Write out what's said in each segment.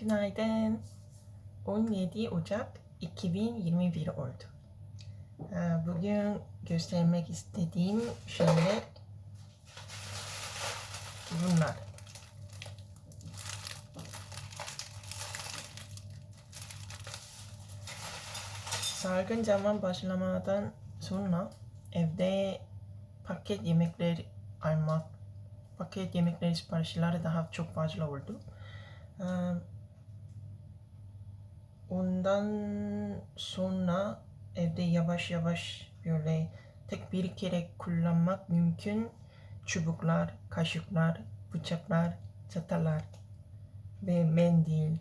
Günaydın. 17 Ocak 2021 oldu. Ee, Bugün göstermek istediğim şeyler bunlar. Salgın zaman başlamadan sonra evde paket yemekler almak, paket yemekleri siparişleri daha çok fazla oldu. Ee, Ondan sonra evde yavaş yavaş böyle tek bir kere kullanmak mümkün çubuklar, kaşıklar, bıçaklar, çatallar ve mendil,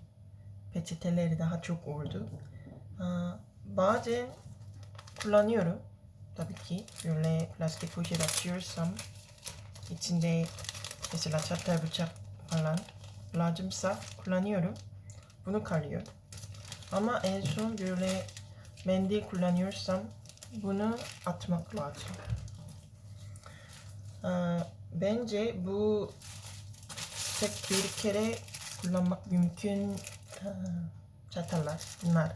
peçeteleri daha çok oldu. Bazen kullanıyorum tabii ki böyle plastik poşet açıyorsam içinde mesela çatal bıçak falan lazımsa kullanıyorum. Bunu kalıyor. Ama en son böyle mendil kullanıyorsam bunu atmak lazım. Ee, Bence bu tek bir kere kullanmak mümkün e, çatallar bunlar.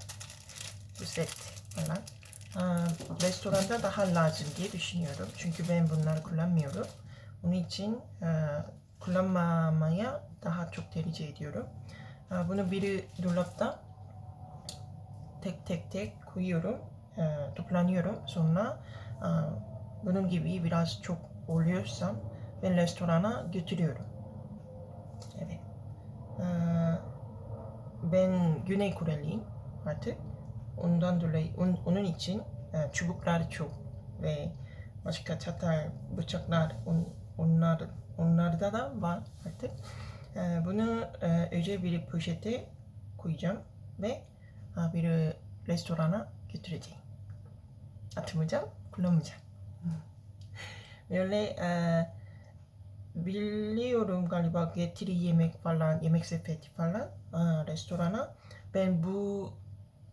Bu set falan. Ee, Restoranda daha lazım diye düşünüyorum. Çünkü ben bunları kullanmıyorum. Onun için kullanmamaya daha çok tercih ediyorum. Ee, Bunu biri dolapta tek tek tek koyuyorum, e, toplanıyorum. Sonra e, bunun gibi biraz çok oluyorsam ben restorana götürüyorum. Evet. E, ben Güney Koreliyim artık. Ondan dolayı on- onun için e, çubuklar çok ve başka çatal, bıçaklar on, onlar onlarda da var artık. E, bunu e, özel bir poşete koyacağım ve Ha, bir restorana götüreceğim. Atmayacağım, kullanmayacağım. Böyle e, biliyorum galiba getiri yemek falan, yemek sepeti falan e, restorana. Ben bu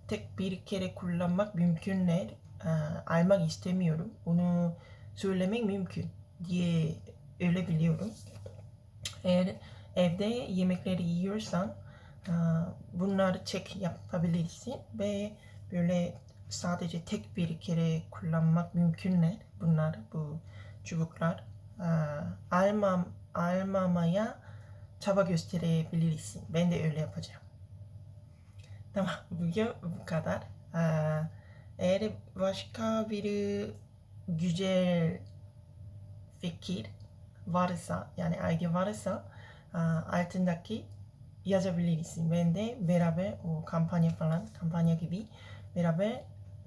tek bir kere kullanmak mümkünler e, almak istemiyorum. Onu söylemek mümkün diye öyle biliyorum. Eğer evde yemekleri yiyorsan bunları çek yapabilirsin ve böyle sadece tek bir kere kullanmak mümkünler bunlar bu çubuklar. Aa, almam almamaya çaba gösterebilirsin. Ben de öyle yapacağım. Tamam bugün bu kadar. Aa, eğer başka bir güzel fikir varsa yani ilgi varsa aa, altındaki yazabilirsin. Ben de beraber o kampanya falan, kampanya gibi beraber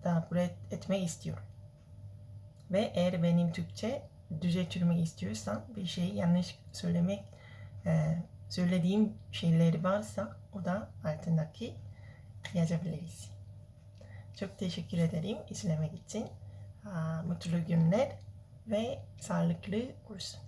takip etmek istiyorum. Ve eğer benim Türkçe düzeltmek istiyorsan bir şey yanlış söylemek, e, söylediğim şeyleri varsa o da altındaki yazabilirsin. Çok teşekkür ederim izlemek için. Aa, Mutlu günler ve sağlıklı olsun.